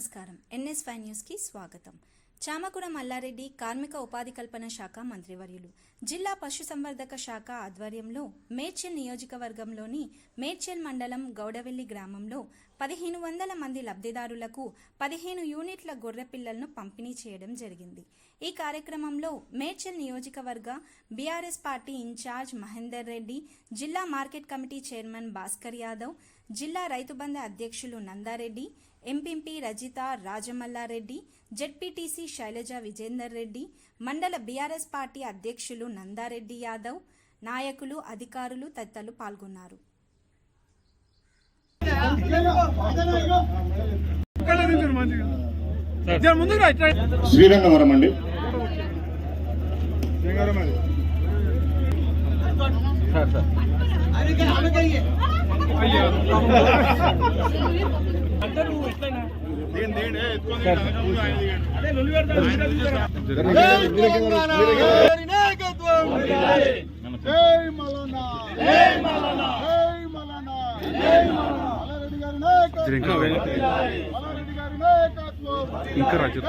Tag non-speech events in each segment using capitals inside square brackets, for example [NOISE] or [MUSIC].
నమస్కారం. NS five న్యూస్కి స్వాగతం. చామకుడ మల్లారెడ్డి కార్మిక ఉపాధి కల్పన శాఖ మంత్రివర్యులు. జిల్లా పశుసంవర్ధక శాఖ ఆధ్వర్యంలో మేడ్చల్ నియోజకవర్గంలోని మేడ్చల్ మండలం గౌడవెల్లి గ్రామంలో పదిహేను వందల మంది లబ్ధిదారులకు పదిహేను యూనిట్ల గొర్రె పిల్లలను పంపిణీ చేయడం జరిగింది. ఈ కార్యక్రమంలో మేడ్చల్ నియోజకవర్గ BRS party incharge Mahender Reddy జిల్లా market committee chairman Bhaskar Yadav జిల్లా రైతు బంధ అధ్యక్షులు నందారెడ్డి ఎంపీపీ రజిత రాజమల్లారెడ్డి జెడ్పీటీసీ శైలజ విజేందర్ రెడ్డి మండల బీఆర్ఎస్ పార్టీ అధ్యక్షులు నందారెడ్డి యాదవ్ నాయకులు అధికారులు తదితరులు పాల్గొన్నారు. శ్రీరంగవరం అండి. [LAUGHS] ఇంకా రాజు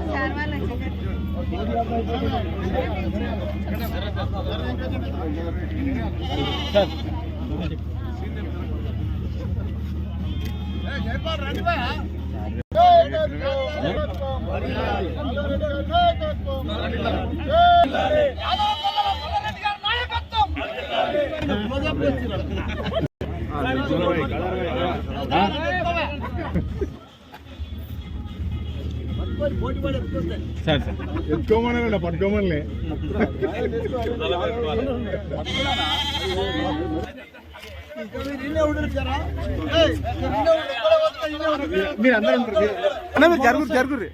లొల్లి పెడతారు, నాయకత్వం ఎత్తుకోమని పట్టుకోమని మీరు అందరూ అన్న మీరు జరుగురు జరుగురు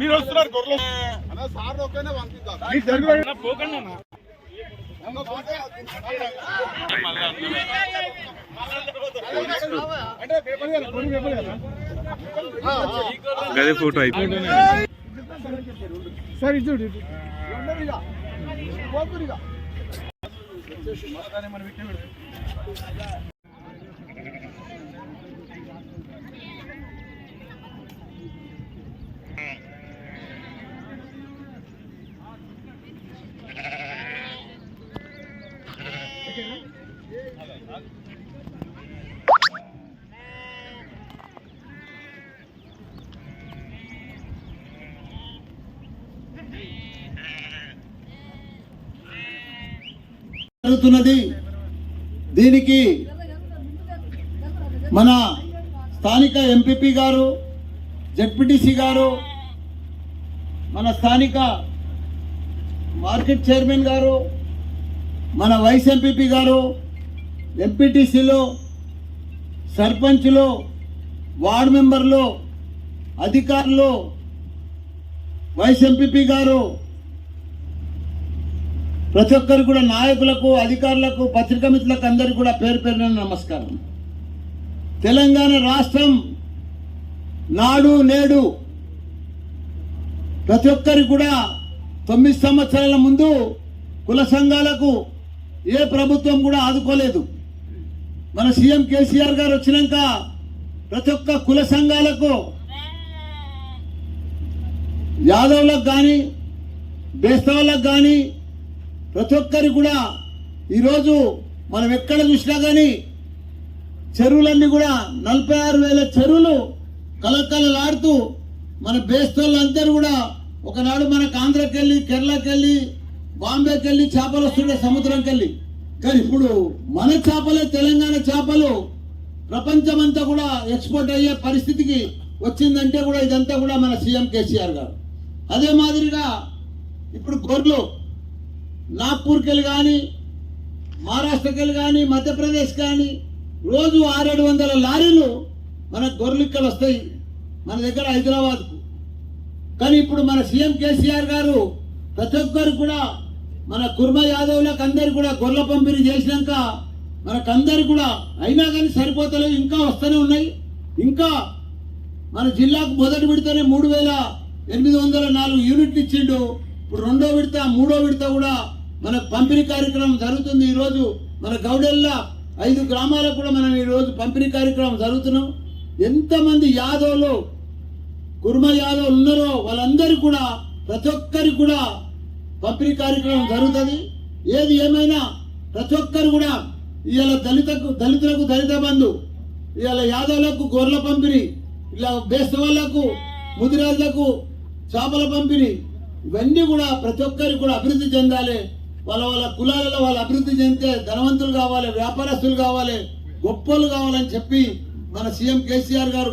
మీరు వస్తున్నారు గొర్రెలు. మీరు జరుగురు పోకండి అన్న అంటే పేపర్ కదా కొన్ని పేపర్ కదా. గదే ఫోటో అయిపోయింది. సరే చూడు పోకురిగా జరుగుతున్నది. దీనికి మన స్థానిక ఎంపీపీ గారు జడ్పీటీసీ గారు మన స్థానిక మార్కెట్ చైర్మన్ గారు మన వైస్ ఎంపీపీ గారు ఎంపీటీసీలో సర్పంచ్లు వార్డు మెంబర్లు అధికారులు వైస్ ఎంపీపీ గారు ప్రతి ఒక్కరు కూడా నాయకులకు అధికారులకు పత్రికా మిత్రులకు అందరికీ కూడా పేరు పేరున నమస్కారం. తెలంగాణ రాష్ట్రం నాడు నేడు ప్రతి ఒక్కరు కూడా తొమ్మిది సంవత్సరాల ముందు కుల సంఘాలకు ఏ ప్రభుత్వం కూడా ఆదుకోలేదు. మన సీఎం కేసీఆర్ గారు వచ్చినాక ప్రతి ఒక్క కుల సంఘాలకు యాదవులకు కానీ బేస్తవులకు కానీ ప్రతి ఒక్కరు కూడా ఈరోజు మనం ఎక్కడ చూసినా కానీ చెరువులన్నీ కూడా నలభై ఆరు వేల చెరువులు కలకలలాడుతూ మన బేస్తోళ్ళందరూ కూడా ఒకనాడు మనకు ఆంధ్రకి వెళ్ళి కేరళకి వెళ్ళి బాంబేకి వెళ్ళి చేపలు వస్తుండే సముద్రంకి వెళ్ళి కానీ ఇప్పుడు మన చేపలే తెలంగాణ చేపలు. ప్రపంచమంతా కూడా ఎక్స్పోర్ట్ అయ్యే పరిస్థితికి వచ్చిందంటే కూడా ఇదంతా కూడా మన సీఎం కేసీఆర్ గారు. అదే మాదిరిగా ఇప్పుడు గొర్రెలు నాగ్పూర్కెళ్ళి కానీ మహారాష్ట్రకెళ్ళి కానీ మధ్యప్రదేశ్ కానీ రోజు ఆరేడు వందల లారీలు మన గొర్రెలు ఇక్కడ వస్తాయి మన దగ్గర హైదరాబాద్కు. కానీ ఇప్పుడు మన సీఎం కేసీఆర్ గారు ప్రతి ఒక్కరు కూడా మన కుర్మ యాదవ్లకు అందరు కూడా గొర్రెల పంపిణీ చేసినాక మనకందరు కూడా అయినా కానీ సరిపోతలేవు ఇంకా వస్తూనే ఉన్నాయి. ఇంకా మన జిల్లాకు మొదటి విడతనే మూడు వేల ఎనిమిది వందల నాలుగు యూనిట్లు ఇచ్చిండు. ఇప్పుడు రెండో విడత మూడో విడత కూడా మన పంపిణీ కార్యక్రమం జరుగుతుంది ఈరోజు. మన గౌడెల్లా ఐదు గ్రామాలకు కూడా మనం ఈరోజు పంపిణీ కార్యక్రమం జరుగుతున్నాం. ఎంతమంది యాదవులు కుర్మ యాదవ్ ఉన్నారో వాళ్ళందరూ కూడా ప్రతి ఒక్కరికి కూడా పంపిణీ కార్యక్రమం జరుగుతుంది. ఏది ఏమైనా ప్రతి ఒక్కరు కూడా ఇవాళ దళితకు దళితులకు దళిత బంధు ఇవాళ యాదవులకు గొర్రెల పంపిణీ ఇలా బేస్తవాళ్ళకు ముదిరాజులకు చేపల పంపిణీ ఇవన్నీ కూడా ప్రతి ఒక్కరికి కూడా అభివృద్ధి చెందాలి వాళ్ళ వాళ్ళ కులాలలో వాళ్ళు అభివృద్ధి చెందితే ధనవంతులు కావాలి వ్యాపారస్తులు కావాలి గొప్పలు కావాలని చెప్పి మన సీఎం కేసీఆర్ గారు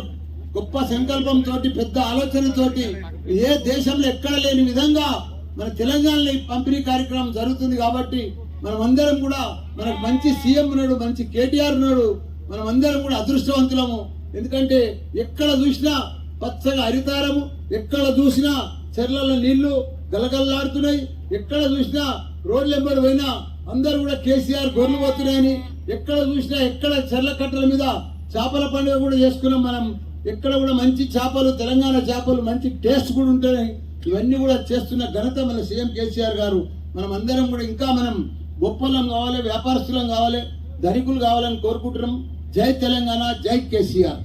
గొప్ప సంకల్పంతో పెద్ద ఆలోచనతోటి ఏ దేశంలో ఎక్కడ లేని విధంగా మన తెలంగాణలో పంపిణీ కార్యక్రమం జరుగుతుంది కాబట్టి మనం అందరం కూడా మనకు మంచి సీఎం ఉన్నాడు మంచి కేటీఆర్ ఉన్నాడు మనం అందరం కూడా అదృష్టవంతులము. ఎందుకంటే ఎక్కడ చూసినా పచ్చగా హరితారము ఎక్కడ చూసినా చెర్లలో నీళ్ళు గలగల్లాడుతున్నాయి. ఎక్కడ చూసినా రోడ్ల ఎంబడి పోయినా అందరు కూడా కేసీఆర్ గొర్రెలు పోతున్నాయని ఎక్కడ చూసినా ఎక్కడ చెర్ల కట్టల మీద చేపల పండుగ కూడా చేసుకున్నాం మనం. ఎక్కడ కూడా మంచి చేపలు తెలంగాణ చేపలు మంచి టేస్ట్ కూడా ఉంటాయి ఇవన్నీ కూడా చేస్తున్న ఘనత మన సీఎం కేసీఆర్ గారు. మనం అందరం కూడా ఇంకా మనం గొప్పలం కావాలి వ్యాపారస్తులం కావాలి ధనికులు కావాలని కోరుకుంటున్నాం. జై తెలంగాణ జై కేసీఆర్.